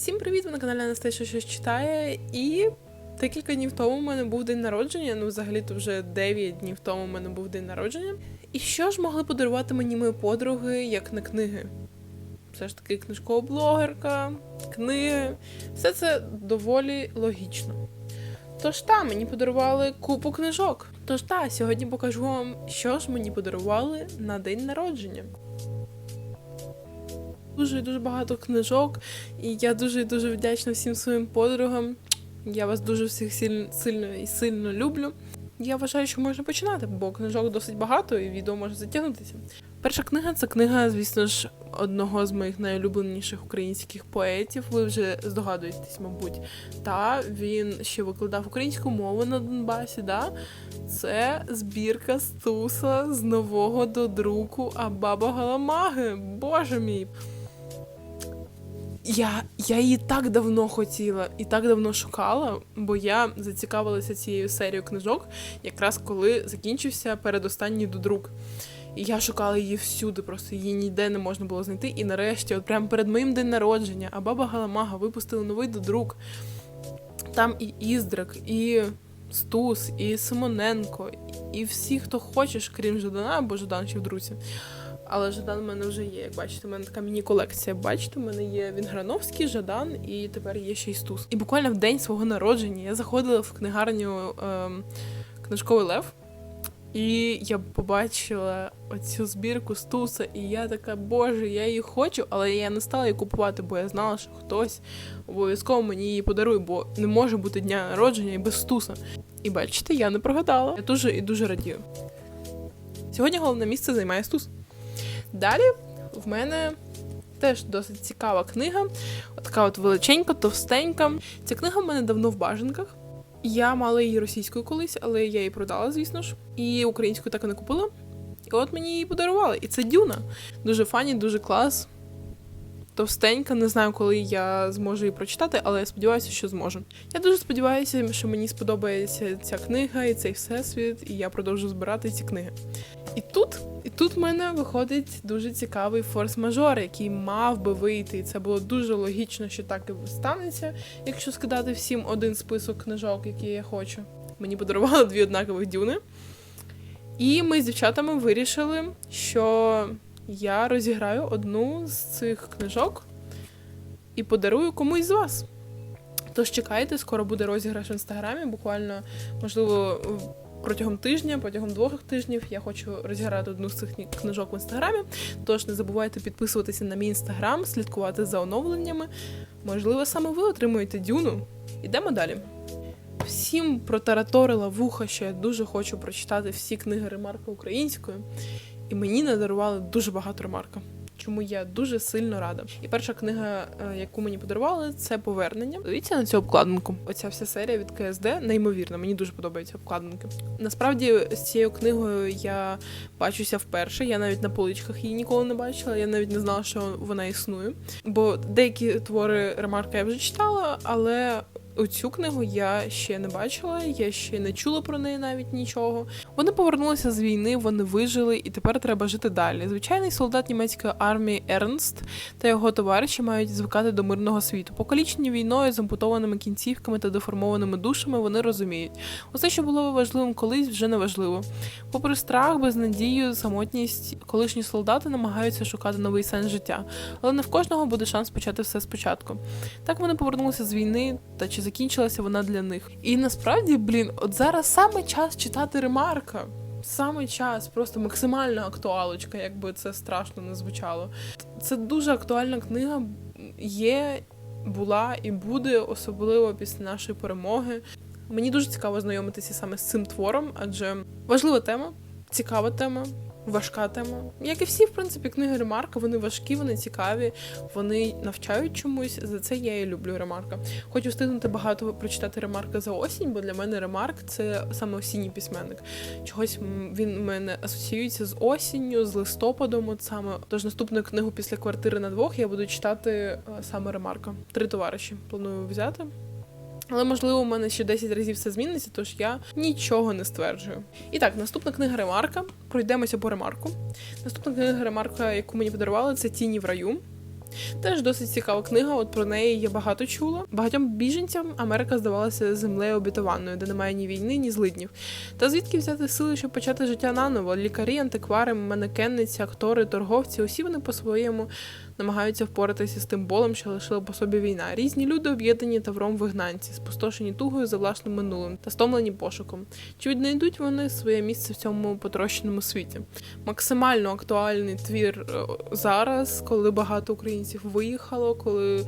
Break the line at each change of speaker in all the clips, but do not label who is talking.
Всім привіт! Ви на каналі Анастасія щось читає. І декілька днів тому в мене був день народження. Ну, взагалі-то вже 9 днів тому в мене був день народження. І що ж могли подарувати мені мої подруги, як не книги? Все ж таки, книжкова блогерка, книги. Все це доволі логічно. Тож та, мені подарували купу книжок. Тож та, сьогодні покажу вам, що ж мені подарували на день народження. Дуже дуже багато книжок, і я дуже дуже вдячна всім своїм подругам. Я вас дуже всіх сильно, і сильно люблю. Я вважаю, що можна починати, бо книжок досить багато і відео може затягнутися. Перша книга це книга, звісно ж, одного з моїх найулюбленіших українських поетів. Ви вже здогадуєтесь, мабуть. Та він ще викладав українську мову на Донбасі. Да? Це збірка Стуса з нового до друку Абаба Галамаги. Боже мій. Я, я її так давно хотіла і так давно шукала, бо я зацікавилася цією серією книжок, якраз коли закінчився передостанній додрук. І я шукала її всюди, просто її ніде не можна було знайти. І нарешті, от прямо перед моїм день народження, а баба Галамага випустила новий додрук. Там і Іздрак, і Стус, і Симоненко, і всі, хто хочеш, крім Жадана, бо Жадан ще в друзі. Але Жадан в мене вже є. Як бачите, в мене така міні-колекція. Бачите, в мене є Вінграновський, Жадан, і тепер є ще й Стус. І буквально в день свого народження я заходила в книгарню ем, книжковий лев. І я побачила оцю збірку Стуса, і я така, боже, я її хочу, але я не стала її купувати, бо я знала, що хтось обов'язково мені її подарує, бо не може бути дня народження і без Стуса. І бачите, я не прогадала. Я дуже і дуже радію. Сьогодні головне місце займає Стус. Далі в мене теж досить цікава книга. Така от величенька, товстенька. Ця книга в мене давно в бажанках. Я мала її російською колись, але я її продала, звісно ж. І українською так і не купила. І от мені її подарували. І це Дюна. Дуже фані, дуже клас. Товстенька, не знаю, коли я зможу її прочитати, але я сподіваюся, що зможу. Я дуже сподіваюся, що мені сподобається ця книга і цей всесвіт, і я продовжу збирати ці книги. І тут, і тут в мене виходить дуже цікавий форс-мажор, який мав би вийти. І це було дуже логічно, що так і станеться, якщо скидати всім один список книжок, які я хочу. Мені подарували дві однакових дюни. І ми з дівчатами вирішили, що я розіграю одну з цих книжок і подарую комусь з вас. Тож чекайте, скоро буде розіграш в інстаграмі, буквально, можливо, протягом тижня, протягом двох тижнів я хочу розіграти одну з цих книжок в інстаграмі. Тож не забувайте підписуватися на мій інстаграм, слідкувати за оновленнями. Можливо, саме ви отримуєте дюну. Ідемо далі. Всім протараторила вуха, що я дуже хочу прочитати всі книги Ремарка українською, і мені надарували дуже багато ремарка. Чому я дуже сильно рада. І перша книга, е, яку мені подарували, це повернення. Дивіться на цю обкладинку. Оця вся серія від КСД неймовірна. Мені дуже подобаються обкладинки. Насправді з цією книгою я бачуся вперше. Я навіть на поличках її ніколи не бачила. Я навіть не знала, що вона існує. Бо деякі твори Ремарка я вже читала, але Оцю книгу я ще не бачила, я ще не чула про неї навіть нічого. Вони повернулися з війни, вони вижили, і тепер треба жити далі. Звичайний солдат німецької армії Ернст та його товариші мають звикати до мирного світу. Покалічені війною з ампутованими кінцівками та деформованими душами, вони розуміють. Усе, що було важливим колись, вже не важливо. Попри страх, безнадію, самотність, колишні солдати намагаються шукати новий сенс життя, але не в кожного буде шанс почати все спочатку. Так вони повернулися з війни, та чи закінчилася вона для них. І насправді, блін, от зараз саме час читати ремарка. Саме час, просто максимальна актуалочка, якби це страшно не звучало. Це дуже актуальна книга. Є, була і буде, особливо після нашої перемоги. Мені дуже цікаво знайомитися саме з цим твором, адже важлива тема, цікава тема, важка тема. Як і всі, в принципі, книги Ремарка, вони важкі, вони цікаві, вони навчають чомусь. За це я і люблю Ремарка. Хочу встигнути багато прочитати Ремарка за осінь, бо для мене Ремарк це саме осінній письменник. Чогось він у мене асоціюється з осінню, з листопадом. От саме тож наступну книгу після квартири на двох я буду читати е, саме Ремарка. Три товариші планую взяти. Але можливо, у мене ще 10 разів все зміниться, тож я нічого не стверджую. І так, наступна книга Ремарка. Пройдемося по ремарку. Наступна книга Ремарка, яку мені подарували, це Тіні в раю. Теж досить цікава книга. От про неї я багато чула. Багатьом біженцям Америка здавалася землею обітованою, де немає ні війни, ні злиднів. Та звідки взяти сили, щоб почати життя наново? Лікарі, антиквари, манекенниці, актори, торговці усі вони по-своєму намагаються впоратися з тим болем, що лишила по собі війна. Різні люди об'єднані тавром вигнанці, спустошені тугою за власним минулим та стомлені пошуком. Чи віднайдуть вони своє місце в цьому потрощеному світі? Максимально актуальний твір е, зараз, коли багато українців виїхало, коли е,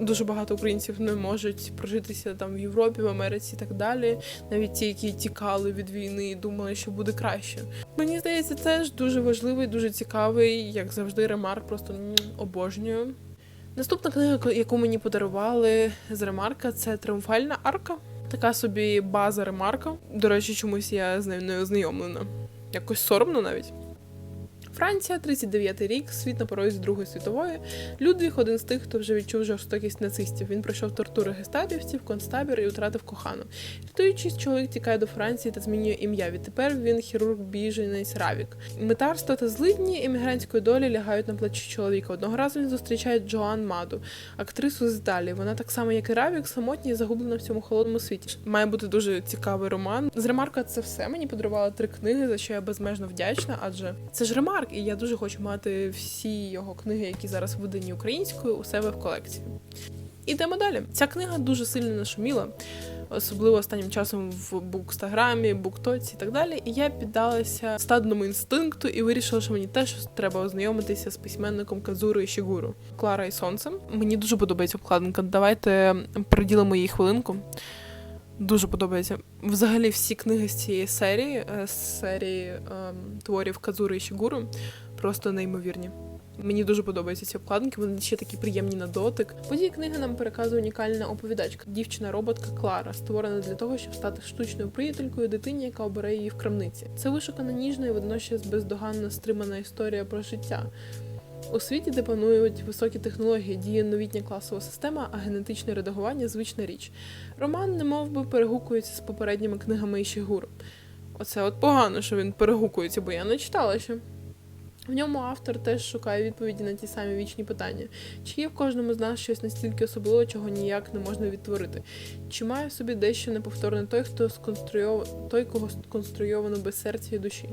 дуже багато українців не можуть прожитися там в Європі, в Америці і так далі. Навіть ті, які тікали від війни і думали, що буде краще. Мені здається, теж дуже важливий, дуже цікавий, як завжди, ремарк, просто обожнюю. Наступна книга, яку мені подарували з ремарка, це Тріумфальна арка. Така собі база ремарка. До речі, чомусь я з нею не ознайомлена. Якось соромно навіть. Франція, 39-й рік, світ на порозі Другої світової. Людвіг один з тих, хто вже відчув жорстокість нацистів. Він пройшов тортури гестапівців, концтабір і втратив кохану. Рятуючись, чоловік тікає до Франції та змінює ім'я. Відтепер він хірург біженець Равік. Метарство та злидні іммігрантської долі лягають на плечі чоловіка. Одного разу він зустрічає Джоан Маду, актрису з Італії. Вона так само, як і Равік, самотня і загублена в цьому холодному світі. Має бути дуже цікавий роман. З ремарка це все. Мені подарували три книги, за що я безмежно вдячна, адже це ж ремарк, і я дуже хочу мати всі його книги, які зараз видані українською, у себе в колекції. Ідемо далі. Ця книга дуже сильно нашуміла, особливо останнім часом в букстаграмі, буктоці і так далі. І я піддалася стадному інстинкту і вирішила, що мені теж треба ознайомитися з письменником Казуру Ішігуру. Клара і Сонце. Мені дуже подобається обкладинка. Давайте приділимо їй хвилинку. Дуже подобається. Взагалі, всі книги з цієї серії, е, з серії ем, творів Казури і Шігуру, просто неймовірні. Мені дуже подобаються ці обкладинки, вони ще такі приємні на дотик. Події книги нам переказує унікальна оповідачка, дівчина-роботка Клара, створена для того, щоб стати штучною приятелькою дитині, яка обере її в крамниці. Це вишукана ніжна і водночас бездоганно стримана історія про життя. У світі, де панують високі технології, діє новітня класова система, а генетичне редагування звична річ. Роман немов би перегукується з попередніми книгами Ішігуру. Оце от погано, що він перегукується, бо я не читала ще. В ньому автор теж шукає відповіді на ті самі вічні питання: чи є в кожному з нас щось настільки особливе, чого ніяк не можна відтворити? Чи має в собі дещо неповторне той, хто сконструйов... той, кого сконструйовано без серця і душі?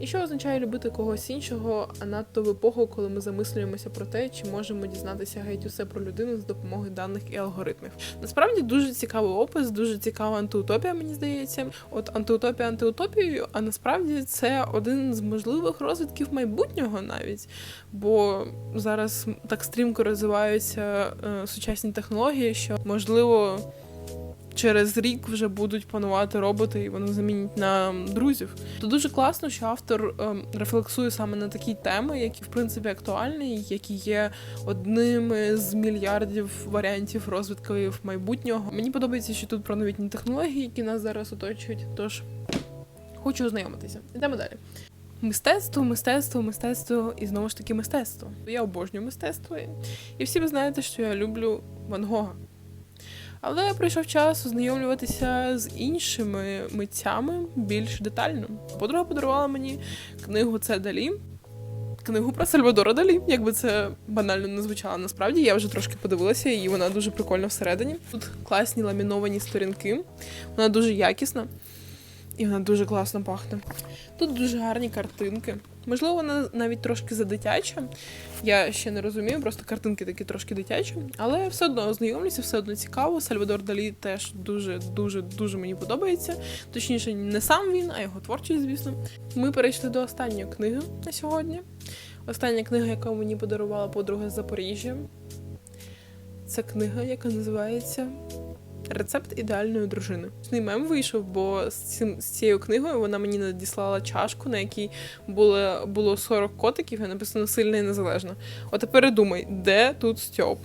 І що означає любити когось іншого, а надто в епоху, коли ми замислюємося про те, чи можемо дізнатися геть усе про людину з допомогою даних і алгоритмів. Насправді дуже цікавий опис, дуже цікава антиутопія, мені здається. От антиутопія антиутопією, а насправді це один з можливих розвитків майбутнього навіть. Бо зараз так стрімко розвиваються е, сучасні технології, що можливо. Через рік вже будуть панувати роботи, і вони замінять на друзів. То дуже класно, що автор ем, рефлексує саме на такі теми, які в принципі актуальні, які є одним з мільярдів варіантів розвитків майбутнього. Мені подобається, що тут про новітні технології, які нас зараз оточують. Тож хочу ознайомитися. Йдемо далі. Мистецтво, мистецтво, мистецтво і знову ж таки мистецтво. Я обожнюю мистецтво, і всі ви знаєте, що я люблю Ван Гога. Але прийшов час ознайомлюватися з іншими митцями більш детально. Подруга подарувала мені книгу Це Далі. Книгу про Сальвадора Далі, якби це банально не звучало. Насправді я вже трошки подивилася, і вона дуже прикольна всередині. Тут класні ламіновані сторінки, вона дуже якісна і вона дуже класно пахне. Тут дуже гарні картинки. Можливо, вона навіть трошки задитяча. Я ще не розумію, просто картинки такі трошки дитячі, але все одно ознайомлюся, все одно цікаво. Сальвадор Далі теж дуже, дуже, дуже мені подобається. Точніше, не сам він, а його творчість, звісно. Ми перейшли до останньої книги на сьогодні. Остання книга, яку мені подарувала подруга з Запоріжжя. Це книга, яка називається Рецепт ідеальної дружини. Цей мем вийшов, бо з, цим, з цією книгою вона мені надіслала чашку, на якій було, було 40 котиків, і написано сильна і незалежна. От тепер думай, де тут Стьоп?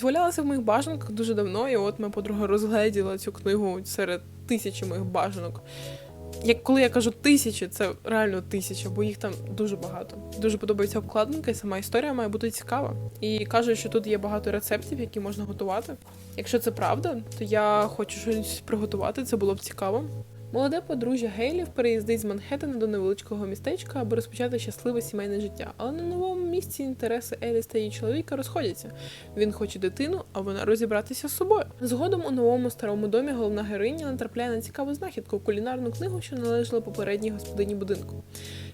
Звалялася в моїх бажанках дуже давно, і от моя подруга розгледіла цю книгу серед тисячі моїх бажанок. Як коли я кажу тисячі, це реально тисяча, бо їх там дуже багато. Дуже подобається обкладинка, і сама історія має бути цікава. І кажуть, що тут є багато рецептів, які можна готувати. Якщо це правда, то я хочу щось приготувати, це було б цікаво. Молоде подружжя Гейлів переїздить з Манхеттена до невеличкого містечка, аби розпочати щасливе сімейне життя. Але на новому місці інтереси Еліс та її чоловіка розходяться. Він хоче дитину, а вона розібратися з собою. Згодом у новому старому домі головна героїня натрапляє на цікаву знахідку кулінарну книгу, що належала попередній господині будинку.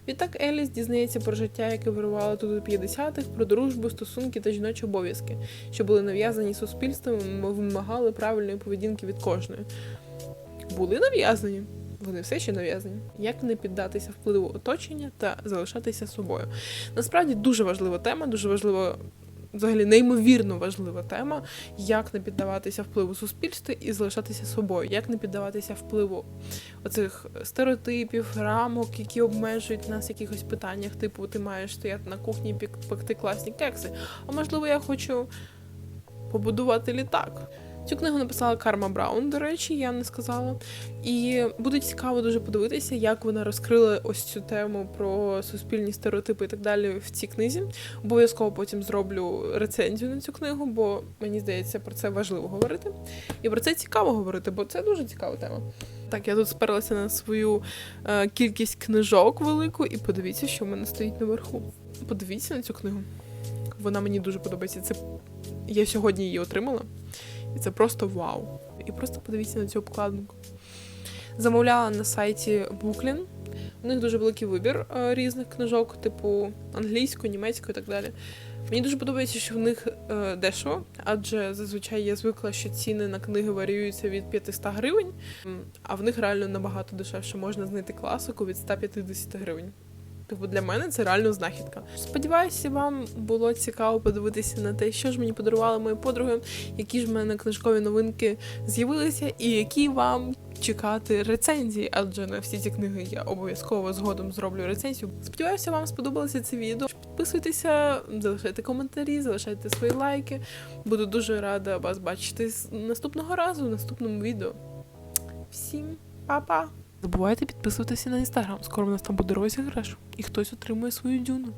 Відтак Еліс дізнається про життя, яке вирувало тут у 50-х, про дружбу, стосунки та жіночі обов'язки, що були нав'язані суспільством, і вимагали правильної поведінки від кожної. Були нав'язані. Вони все ще нав'язані. Як не піддатися впливу оточення та залишатися собою? Насправді дуже важлива тема, дуже важлива, взагалі неймовірно важлива тема, як не піддаватися впливу суспільства і залишатися собою, як не піддаватися впливу оцих стереотипів, рамок, які обмежують нас в якихось питаннях, типу ти маєш стояти на кухні і пекти класні кекси. А можливо, я хочу побудувати літак. Цю книгу написала Карма Браун, до речі, я не сказала. І буде цікаво дуже подивитися, як вона розкрила ось цю тему про суспільні стереотипи і так далі в цій книзі. Обов'язково потім зроблю рецензію на цю книгу, бо мені здається, про це важливо говорити. І про це цікаво говорити, бо це дуже цікава тема. Так, я тут сперлася на свою е, кількість книжок велику, і подивіться, що в мене стоїть наверху. Подивіться на цю книгу. Вона мені дуже подобається. Це я сьогодні її отримала. І це просто вау. І просто подивіться на цю обкладинку. Замовляла на сайті Booklin. У них дуже великий вибір е, різних книжок, типу англійської, німецької і так далі. Мені дуже подобається, що в них е, дешево, адже зазвичай я звикла, що ціни на книги варіюються від 500 гривень, а в них реально набагато дешевше можна знайти класику від 150 гривень. Тобто для мене це реально знахідка. Сподіваюся, вам було цікаво подивитися на те, що ж мені подарували мої подруги, які ж в мене книжкові новинки з'явилися, і які вам чекати рецензії, адже на всі ці книги я обов'язково згодом зроблю рецензію. Сподіваюся, вам сподобалося це відео. Підписуйтеся, залишайте коментарі, залишайте свої лайки. Буду дуже рада вас бачити наступного разу в наступному відео. Всім па-па! Забувайте підписуватися на інстаграм. Скоро в нас там буде розіграш, і хтось отримує свою дюну.